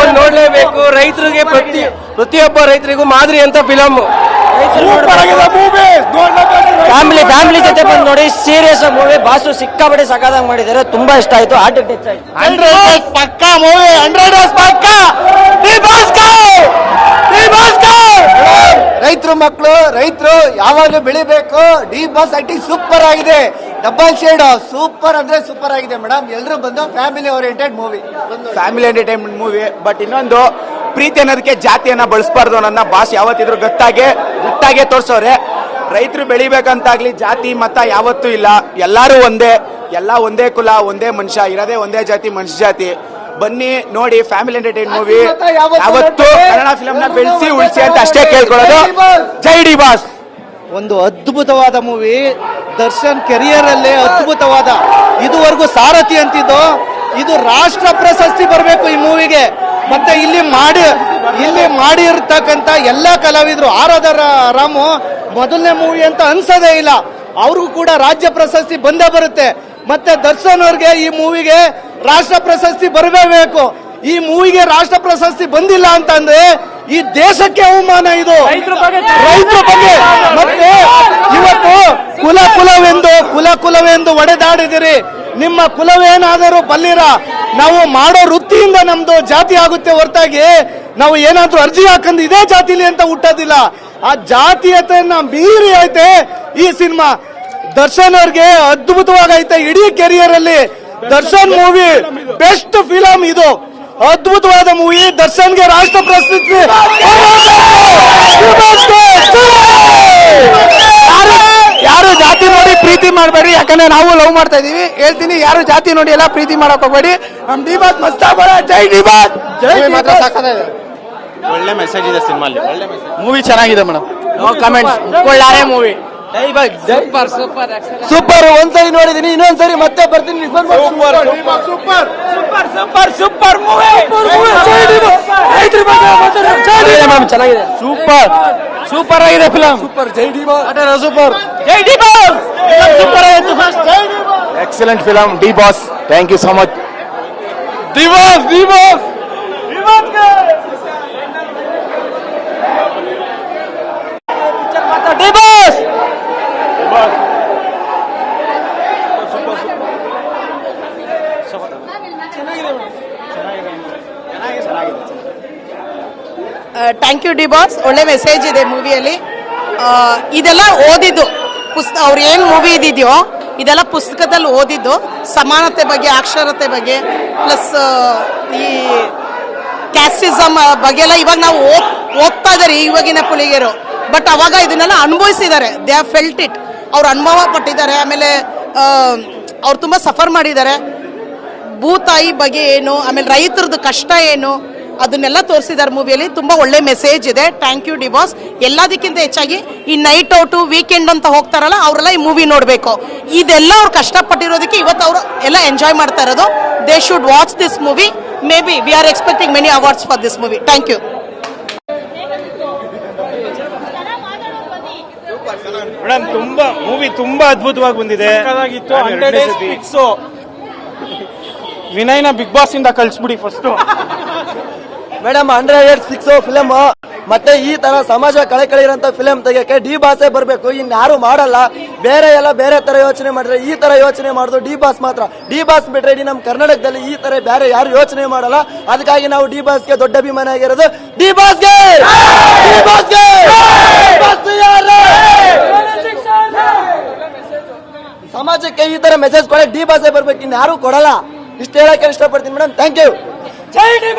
ಬಂದು ನೋಡ್ಲೇಬೇಕು. ರೈತರಿಗೆ ಪ್ರತಿ, ಪ್ರತಿಯೊಬ್ಬ ರೈತರಿಗೂ ಮಾದರಿ ಅಂತ ಫಿಲಮ್ ಫ್ಯಾಮಿಲಿ ಫ್ಯಾಮಿಲಿ ಜೊತೆ ಬಂದು ನೋಡಿ ಸೀರಿಯಸ್ ಮೂವಿ ಬಾಸು ಸಿಕ್ಕಾಪಟ್ಟೆ ಸಕಾದಾಗ ಮಾಡಿದ್ದಾರೆ. ತುಂಬಾ ಇಷ್ಟ ಆಯ್ತು. ಆರ್ಟ್ ಟಚ್ ಆಯ್ತು ಪಕ್ಕ ಮೂವಿ ಹಂಡ್ರೆಡ್ ಪಕ್ಕ. ರೈತರು ಮಕ್ಕಳು, ರೈತರು ಯಾವಾಗಲೂ ಬೆಳಿಬೇಕು. ಡಿ ಬಸ್ ಆಕ್ಟಿಂಗ್ ಸೂಪರ್ ಆಗಿದೆ. ಡಬಲ್ ಶೇಡ್ ಸೂಪರ್ ಅಂದ್ರೆ ಸೂಪರ್ ಆಗಿದೆ ಮೇಡಮ್ ಎಲ್ಲರೂ ಬಂದು family oriented movie family entertainment movie but ಇನ್ನೊಂದು ಪ್ರೀತಿ ಅನ್ನೋದಕ್ಕೆ ಜಾತಿಯನ್ನ ಬಳಸಬಾರ್ದು ಅನ್ನೋದನ್ನ ಬಾಸ್ ಯಾವತ್ತಿದ್ರು ಗೊತ್ತಾಗೆ ಗೊತ್ತಾಗೆ ತೋರ್ಸೋರೆ ರೈತರು ಬೆಳಿಬೇಕಂತಾಗ್ಲಿ ಜಾತಿ, ಮತ ಯಾವತ್ತೂ ಇಲ್ಲ. ಎಲ್ಲಾರು ಒಂದೇ, ಎಲ್ಲ ಒಂದೇ ಕುಲ, ಒಂದೇ ಮನುಷ್ಯ, ಇರೋದೇ ಒಂದೇ ಜಾತಿ, ಮನುಷ್ಯ ಜಾತಿ. ಬನ್ನಿ ನೋಡಿ ಫ್ಯಾಮಿಲಿ ಎಂಟರ್ಟೈನ್ ಮೂವಿ ಅವತ್ತು ಕನ್ನಡ ಫಿಲಮ್ನ ಬೆಳೆಸಿ ಉಳಿಸಿ ಅಂತ ಅಷ್ಟೇ ಕೇಳ್ಕೊಳ್ಳೋದು. ಜೈ ಡಿ ಬಾಸ್. ಒಂದು ಅದ್ಭುತವಾದ ಮೂವಿ ದರ್ಶನ್ ಕೆರಿಯರ್ ಅಲ್ಲೇ ಅದ್ಭುತವಾದ. ಇದುವರೆಗೂ ಸಾರಥಿ ಅಂತಿದ್ದು. ಇದು ರಾಷ್ಟ್ರ ಪ್ರಶಸ್ತಿ ಬರಬೇಕು ಈ ಮೂವಿಗೆ ಮತ್ತೆ ಇಲ್ಲಿ ಮಾಡಿ ಇಲ್ಲಿ ಮಾಡಿರ್ತಕ್ಕಂಥ ಎಲ್ಲ ಕಲಾವಿದರು. ಆರಾಧರ ರಾಮು ಮೊದಲನೇ ಮೂವಿ ಅಂತ ಅನ್ಸೋದೇ ಇಲ್ಲ. ಅವ್ರಿಗೂ ಕೂಡ ರಾಜ್ಯ ಪ್ರಶಸ್ತಿ ಬಂದೇ ಬರುತ್ತೆ. ಮತ್ತೆ ದರ್ಶನ್ ಅವ್ರಿಗೆ ಈ ಮೂವಿಗೆ ರಾಷ್ಟ್ರ ಪ್ರಶಸ್ತಿ ಬರಬೇಕು ಈ ಮೂವಿಗೆ ರಾಷ್ಟ್ರ ಪ್ರಶಸ್ತಿ ಬಂದಿಲ್ಲ ಅಂತಂದ್ರೆ ಈ ದೇಶಕ್ಕೆ ಅವಮಾನ ಇದು. ರೈತರ ಬಗ್ಗೆ ಮತ್ತೆ ಇವತ್ತು ಕುಲ ಕುಲವೆಂದು ಕುಲ ಕುಲವೆಂದು ಒಡೆದಾಡಿದಿರಿ. ನಿಮ್ಮ ಕುಲವೇನಾದರೂ ಬಲ್ಲಿರ? ನಾವು ಮಾಡೋ ವೃತ್ತಿಯಿಂದ ನಮ್ದು ಜಾತಿ ಆಗುತ್ತೆ ಹೊರತಾಗಿ. ನಾವು ಏನಾದ್ರೂ ಅರ್ಜಿ ಹಾಕಂದು ಇದೇ ಜಾತಿಲಿ ಅಂತ ಹುಟ್ಟೋದಿಲ್ಲ. ಆ ಜಾತೀಯತೆಯನ್ನ ಮೀರಿ ಐತೆ ಈ ಸಿನಿಮಾ. ದರ್ಶನ್ ಅವ್ರಿಗೆ ಅದ್ಭುತವಾಗೈತೆ ಇಡೀ ಕೆರಿಯರ್ ಅಲ್ಲಿ ದರ್ಶನ್ ಮೂವಿ ಬೆಸ್ಟ್ ಫಿಲಂ ಇದು. ಅದ್ಭುತವಾದ ಮೂವಿ. ದರ್ಶನ್ಗೆ ರಾಷ್ಟ್ರ ಪ್ರಶಸ್ತಿ. ಯಾರು ಯಾರು ಜಾತಿ ನೋಡಿ ಪ್ರೀತಿ ಮಾಡಬೇಡಿ. ಯಾಕಂದ್ರೆ ನಾವು ಲವ್ ಮಾಡ್ತಾ ಇದೀವಿ. ಹೇಳ್ತೀನಿ ಯಾರು ಜಾತಿ ನೋಡಿ ಎಲ್ಲ ಪ್ರೀತಿ ಮಾಡಕ್ ಹೋಗ್ಬೇಡಿ. ನಮ್ ಡಿ ಮಸ್ತ ಮಸ್ತಾಬರ ಜೈ ಡಿ ಬಾಸ್ ಜೈ ಮಾತ್ರ ಸಾಕಾಗಿದೆ ಒಳ್ಳೆ ಮೆಸೇಜ್ ಇದೆ ಸಿನಿಮಾ ಒಳ್ಳೆ ಮೆಸೇಜ್ ಮೂವಿ ಚೆನ್ನಾಗಿದೆ ಮೇಡಮ್ ನೋ ಕಮೆಂಟ್ಸ್ ಒಳ್ಳೆ ಮೂವಿ. ಸೂಪರ್ ಒಂದ್ಸರಿ ನೋಡಿದೀನಿ ಇನ್ನೊಂದ್ಸರಿ ಮತ್ತೆ ಬರ್ತೀನಿ super super super super movie ಚೆನ್ನಾಗಿದೆ ಸೂಪರ್ ಸೂಪರ್ ಆಗಿದೆ ಫಿಲಂ ಸೂಪರ್ ಜೈ ಡಿ ಬಾಸ್ ಸೂಪರ್ ಜೈ ಡಿ ಬಾಸ್ ಸೂಪರ್ ಆಯಿತು excellent film D Boss thank you so much D Boss D Boss D Boss thank you D Boss ಒಳ್ಳೆ message ಇದೆ ಮೂವಿಯಲ್ಲಿ ಇದೆಲ್ಲ ಓದಿದ್ದು. ಪುಸ್ತ ಅವ್ರು ಏನು ಮೂವಿ ಇದಿದೆಯೋ ಇದೆಲ್ಲ ಪುಸ್ತಕದಲ್ಲಿ ಓದಿದ್ದು. ಸಮಾನತೆ ಬಗ್ಗೆ, ಅಕ್ಷರತೆ ಬಗ್ಗೆ ಪ್ಲಸ್ ಈ ಕ್ಯಾಸ್ಟಿಸಮ್ ಬಗ್ಗೆ ಎಲ್ಲ ಇವಾಗ ನಾವು ಓದ್ ಓದ್ತಾ ಇದ್ದಾರೆ ಇವಾಗಿನ ಪುಳಿಗೆರು ಬಟ್ ಅವಾಗ ಇದನ್ನೆಲ್ಲ ಅನುಭವಿಸಿದ್ದಾರೆ. ದೇ ಹ್ಯಾವ್ ಫೆಲ್ಟ್ ಇಟ್ ಅವ್ರು ಅನುಭವ ಪಟ್ಟಿದ್ದಾರೆ. ಆಮೇಲೆ ಅವ್ರು ತುಂಬ ಸಫರ್ ಮಾಡಿದ್ದಾರೆ. ಭೂತಾಯಿ ಬಗ್ಗೆ ಏನು ಆಮೇಲೆ ರೈತರದ್ದು ಕಷ್ಟ ಏನು ಅದನ್ನೆಲ್ಲ ತೋರಿಸಿದ್ದಾರೆ ಮೂವಿಯಲ್ಲಿ. ತುಂಬ ಒಳ್ಳೆ ಮೆಸೇಜ್ ಇದೆ. ಥ್ಯಾಂಕ್ ಯು ಡಿವಾಸ್ ಎಲ್ಲದಕ್ಕಿಂತ ಹೆಚ್ಚಾಗಿ ಈ ನೈಟ್ ಔಟು ವೀಕೆಂಡ್ ಅಂತ ಹೋಗ್ತಾರಲ್ಲ ಅವರೆಲ್ಲ ಈ ಮೂವಿ ನೋಡಬೇಕು. ಇದೆಲ್ಲ ಅವ್ರು ಕಷ್ಟಪಟ್ಟಿರೋದಕ್ಕೆ ಇವತ್ತು ಅವರು ಎಲ್ಲ ಎಂಜಾಯ್ ಮಾಡ್ತಾ ಇರೋದು. They should watch this movie may be we are expecting many awards for this movie thank you madam ತುಂಬಾ ಮೂವಿ ತುಂಬಾ ಅದ್ಭುತವಾಗಿ ಬಂದಿದೆ. ವಿನಯ್ನ ಬಿಗ್ ಬಾಸ್ ಇಂದ ಕಳ್ಸ್ಬಿಡಿ first madam, hundred six film ಮತ್ತೆ ಈ ತರ ಸಮಾಜ ಕಳೆಯಿರೋಂಥ ಫಿಲಮ್ ತೆಗಿಯಕ್ಕೆ ಡಿ ಬಾಸೆ ಬರಬೇಕು. ಇನ್ಯಾರು ಮಾಡಲ್ಲ. ಬೇರೆ ಎಲ್ಲ ಬೇರೆ ತರ ಯೋಚನೆ ಮಾಡಿದ್ರೆ ಈ ತರ ಯೋಚನೆ ಮಾಡೋದು ಡಿ ಬಾಸ್ ಮಾತ್ರ. ಡಿ ಬಾಸ್ ಬಿಟ್ರೆ ಇಡೀ ನಮ್ಮ ಕರ್ನಾಟಕದಲ್ಲಿ ಈ ತರ ಬೇರೆ ಯಾರು ಯೋಚನೆ ಮಾಡಲ್ಲ. ಅದಕ್ಕಾಗಿ ನಾವು ಡಿ ಬಾಸ್ಗೆ ದೊಡ್ಡ ಅಭಿಮಾನ ಆಗಿರೋದು ಡಿ ಬಾಸ್ಗೆ! ಸಮಾಜಕ್ಕೆ ಈ ತರ ಮೆಸೇಜ್ ಕೊಡಕ್ಕೆ ಡಿ ಬಾಸೆ ಬರ್ಬೇಕು. ಇನ್ಯಾರು ಕೊಡಲ್ಲ. ಇಷ್ಟ ಹೇಳಕ್ಕೆ ಇಷ್ಟಪಡ್ತೀನಿ ಮೇಡಮ್. ಥ್ಯಾಂಕ್ ಯು ಜೈ ಡಿ